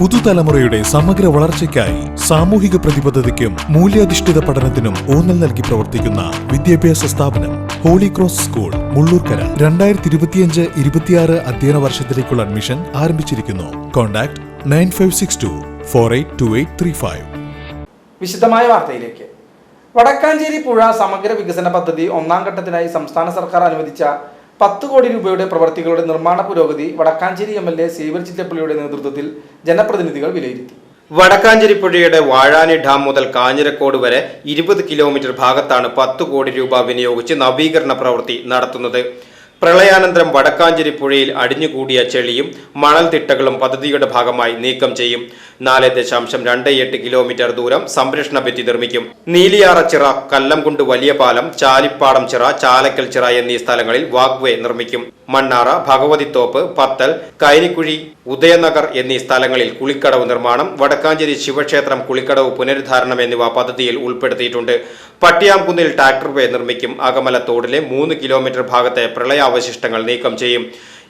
പുതുതലമുറയുടെ സമഗ്ര വളർച്ചയ്ക്കായി സാമൂഹിക പ്രതിബദ്ധതയ്ക്കും മൂല്യാധിഷ്ഠിത പഠനത്തിനും ഊന്നൽ നൽകി പ്രവർത്തിക്കുന്ന വിദ്യാഭ്യാസ സ്ഥാപനം ഹോളി ക്രോസ് സ്കൂൾ മുള്ളൂർക്കര. രണ്ടായിരത്തി ഇരുപത്തിയഞ്ച് ഇരുപത്തിയാറ് അധ്യയന വർഷത്തിലേക്കുള്ള അഡ്മിഷൻ ആരംഭിച്ചിരിക്കുന്നു. Contact nine five six two four eight two eight three five. വിശദമായ വാർത്തയിലേക്ക്. വടക്കാഞ്ചേരി പുഴ സമഗ്ര വികസന പദ്ധതി ഒന്നാം ഘട്ടത്തിനായി സംസ്ഥാന സർക്കാർ അനുവദിച്ച പത്ത് കോടി രൂപയുടെ പ്രവർത്തികളുടെ നിർമ്മാണ പുരോഗതി Vadakkanchery M L A Xavier ചിറ്റപ്പള്ളിയുടെ നേതൃത്വത്തിൽ ജനപ്രതിനിധികൾ വിലയിരുത്തി. വടക്കാഞ്ചേരി പുഴയുടെ വാഴാനി ഡാം മുതൽ കാഞ്ഞിരക്കോട് വരെ ഇരുപത് കിലോമീറ്റർ ഭാഗത്താണ് പത്ത് കോടി രൂപ വിനിയോഗിച്ച് നവീകരണ പ്രവൃത്തി നടത്തുന്നത്. പ്രളയാനന്തരം വടക്കാഞ്ചേരി പുഴയിൽ അടിഞ്ഞുകൂടിയ ചെളിയും മണൽത്തിട്ടകളും പദ്ധതിയുടെ ഭാഗമായി നീക്കം ചെയ്യും. നാല് ദശാംശം രണ്ട് എട്ട് കിലോമീറ്റർ ദൂരം സംരക്ഷണ ഭിത്തി നിർമ്മിക്കും. നീലിയാറച്ചിറ കല്ലംകുണ്ട് വലിയ പാലം ചാലിപ്പാടം ചിറ ചാലക്കൽ ചിറ എന്നീ സ്ഥലങ്ങളിൽ വാഗ്വേ നിർമ്മിക്കും. മണ്ണാറ ഭഗവതിത്തോപ്പ് പത്തൽ കൈനിക്കുഴി ഉദയനഗർ എന്നീ സ്ഥലങ്ങളിൽ കുളിക്കടവ് നിർമ്മാണം വടക്കാഞ്ചേരി ശിവക്ഷേത്രം കുളിക്കടവ് പുനരുദ്ധാരണം എന്നിവ പദ്ധതിയിൽ ഉൾപ്പെടുത്തിയിട്ടുണ്ട്. പട്ടിയാംകുന്നിൽ ട്രാക്ടർ വേ നിർമ്മിക്കും. അകമല തോടിലെ മൂന്ന് കിലോമീറ്റർ ഭാഗത്തെ പ്രളയാവശിഷ്ടങ്ങൾ നീക്കം ചെയ്യും.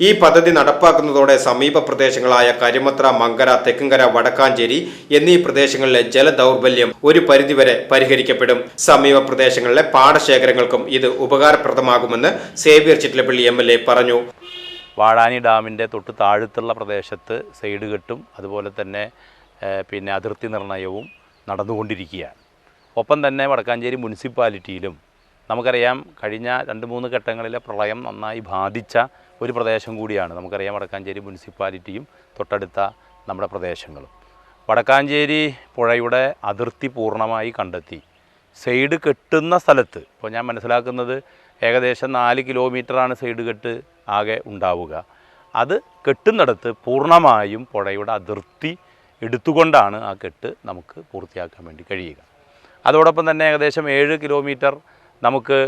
ഈ പദ്ധതി നടപ്പാക്കുന്നതോടെ സമീപ പ്രദേശങ്ങളായ കരിമത്ര മങ്കര തെക്കുംകര വടക്കാഞ്ചേരി എന്നീ പ്രദേശങ്ങളിലെ ജലദൗർബല്യം ഒരു പരിധിവരെ പരിഹരിക്കപ്പെടും. സമീപ പ്രദേശങ്ങളിലെ പാടശേഖരങ്ങൾക്കും ഇത് ഉപകാരപ്രദമാകുമെന്ന് സേവ്യർ ചിറ്റലപ്പള്ളി എം പറഞ്ഞു. വാഴാനി ഡാമിന്റെ തൊട്ട് താഴത്തുള്ള പ്രദേശത്ത് സൈഡ് കെട്ടും അതുപോലെ തന്നെ പിന്നെ അതിർത്തി നിർണയവും നടന്നുകൊണ്ടിരിക്കുകയാണ്. ഒപ്പം തന്നെ വടക്കാഞ്ചേരി മുനിസിപ്പാലിറ്റിയിലും നമുക്കറിയാം കഴിഞ്ഞ രണ്ട് മൂന്ന് ഘട്ടങ്ങളിലെ പ്രളയം നന്നായി ബാധിച്ച ഒരു പ്രദേശം കൂടിയാണ്. നമുക്കറിയാം വടക്കാഞ്ചേരി മുനിസിപ്പാലിറ്റിയും തൊട്ടടുത്ത നമ്മുടെ പ്രദേശങ്ങളും. വടക്കാഞ്ചേരി പുഴയുടെ അതിർത്തി പൂർണമായി കണ്ടെത്തി. സൈഡ് കെട്ടുന്ന സ്ഥലത്ത് ഇപ്പോൾ ഞാൻ മനസ്സിലാക്കുന്നത് ഏകദേശം നാല് കിലോമീറ്ററാണ് സൈഡ് കെട്ട് ആകെ ഉണ്ടാവുക. അത് കെട്ടുന്നിടത്ത് പൂർണമായും പുഴയുടെ അതിർത്തി എടുത്തുകൊണ്ടാണ് ആ കെട്ട് നമുക്ക് പൂർത്തിയാക്കാൻ വേണ്ടി കഴിയുക. അതോടൊപ്പം തന്നെ ഏകദേശം ഏഴ് കിലോമീറ്റർ നമുക്ക്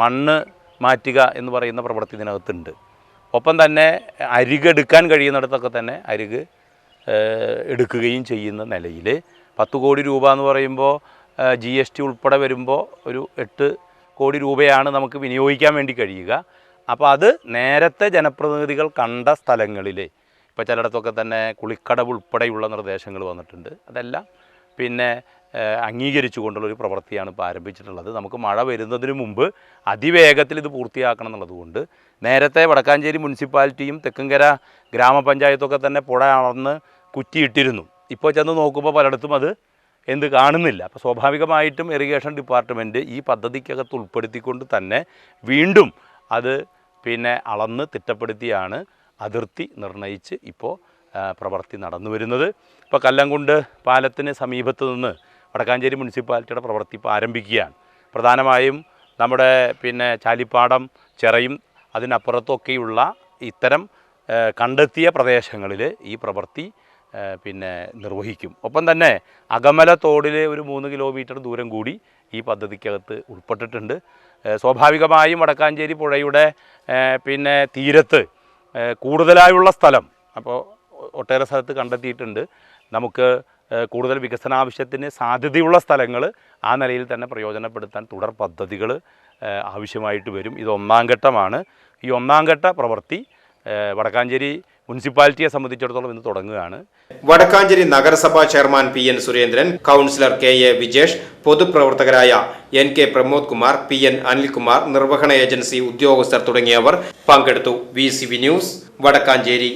മണ്ണ് മാറ്റുക എന്ന് പറയുന്ന പ്രവൃത്തി ഇതിനകത്തുണ്ട്. ഒപ്പം തന്നെ അരികെടുക്കാൻ കഴിയുന്നിടത്തൊക്കെ തന്നെ അരിക് എടുക്കുകയും ചെയ്യുന്ന നിലയിൽ പത്ത് കോടി രൂപ എന്ന് പറയുമ്പോൾ ജി എസ് ടി ഉൾപ്പെടെ വരുമ്പോൾ ഒരു എട്ട് കോടി രൂപയാണ് നമുക്ക് വിനിയോഗിക്കാൻ വേണ്ടി കഴിയുക. അപ്പോൾ അത് നേരത്തെ ജനപ്രതിനിധികൾ കണ്ട സ്ഥലങ്ങളിൽ ഇപ്പോൾ ചിലയിടത്തൊക്കെ തന്നെ കുളിക്കടവ് ഉൾപ്പെടെയുള്ള നിർദ്ദേശങ്ങൾ വന്നിട്ടുണ്ട്. അതെല്ലാം പിന്നെ അംഗീകരിച്ചുകൊണ്ടുള്ള ഒരു പ്രവൃത്തിയാണ് ഇപ്പോൾ ആരംഭിച്ചിട്ടുള്ളത്. നമുക്ക് മഴ വരുന്നതിന് മുമ്പ് അതിവേഗത്തിൽ ഇത് പൂർത്തിയാക്കണം എന്നുള്ളതുകൊണ്ട് നേരത്തെ വടക്കാഞ്ചേരി മുനിസിപ്പാലിറ്റിയും തെക്കുംകര ഗ്രാമപഞ്ചായത്തൊക്കെ തന്നെ പുഴ അളന്ന് കുറ്റിയിട്ടിരുന്നു. ഇപ്പോൾ ചെന്ന് നോക്കുമ്പോൾ പലയിടത്തും അത് എന്ത് കാണുന്നില്ല. അപ്പോൾ സ്വാഭാവികമായിട്ടും ഇറിഗേഷൻ ഡിപ്പാർട്ട്മെന്റ് ഈ പദ്ധതിക്കകത്ത് ഉൾപ്പെടുത്തിക്കൊണ്ട് തന്നെ വീണ്ടും അത് പിന്നെ അളന്ന് തിട്ടപ്പെടുത്തിയാണ് അതിർത്തി നിർണയിച്ച് ഇപ്പോൾ പ്രവൃത്തി നടന്നു വരുന്നത്. ഇപ്പോൾ കല്ലംകുണ്ട് പാലത്തിന് സമീപത്ത് നിന്ന് വടക്കാഞ്ചേരി മുനിസിപ്പാലിറ്റിയുടെ പ്രവൃത്തി ഇപ്പോൾ ആരംഭിക്കുകയാണ്. പ്രധാനമായും നമ്മുടെ പിന്നെ ചാലിപ്പാടം ചിറയും അതിനപ്പുറത്തൊക്കെയുള്ള ഇത്തരം കണ്ടെത്തിയ പ്രദേശങ്ങളിൽ ഈ പ്രവൃത്തി പിന്നെ നിർവഹിക്കും. ഒപ്പം തന്നെ അകമല തോടിലെ ഒരു മൂന്ന് കിലോമീറ്റർ ദൂരം കൂടി ഈ പദ്ധതിക്കകത്ത് ഉൾപ്പെട്ടിട്ടുണ്ട്. സ്വാഭാവികമായും വടക്കാഞ്ചേരി പുഴയുടെ പിന്നെ തീരത്ത് കൂടുതലായുള്ള സ്ഥലം അപ്പോൾ ഒട്ടേറെ സ്ഥലത്ത് കണ്ടെത്തിയിട്ടുണ്ട്. നമുക്ക് കൂടുതൽ വികസന ആവശ്യത്തിന് സാധ്യതയുള്ള സ്ഥലങ്ങൾ ആ നിലയിൽ തന്നെ പ്രയോജനപ്പെടുത്താൻ തുടർ പദ്ധതികൾ ആവശ്യമായിട്ട് വരും. ഇത് ഒന്നാം ഘട്ടമാണ്. ഈ ഒന്നാം ഘട്ട പ്രവൃത്തി വടക്കാഞ്ചേരി മുനിസിപ്പാലിറ്റിയെ സംബന്ധിച്ചിടത്തോളം ഇന്ന് തുടങ്ങുകയാണ്. വടക്കാഞ്ചേരി നഗരസഭാ chairman P N Surendran councillor K A Vijesh പൊതുപ്രവർത്തകരായ N K Pramod Kumar P N Anilkumar നിർവഹണ ഏജൻസി ഉദ്യോഗസ്ഥർ തുടങ്ങിയവർ പങ്കെടുത്തു. V news Vadakkanchery.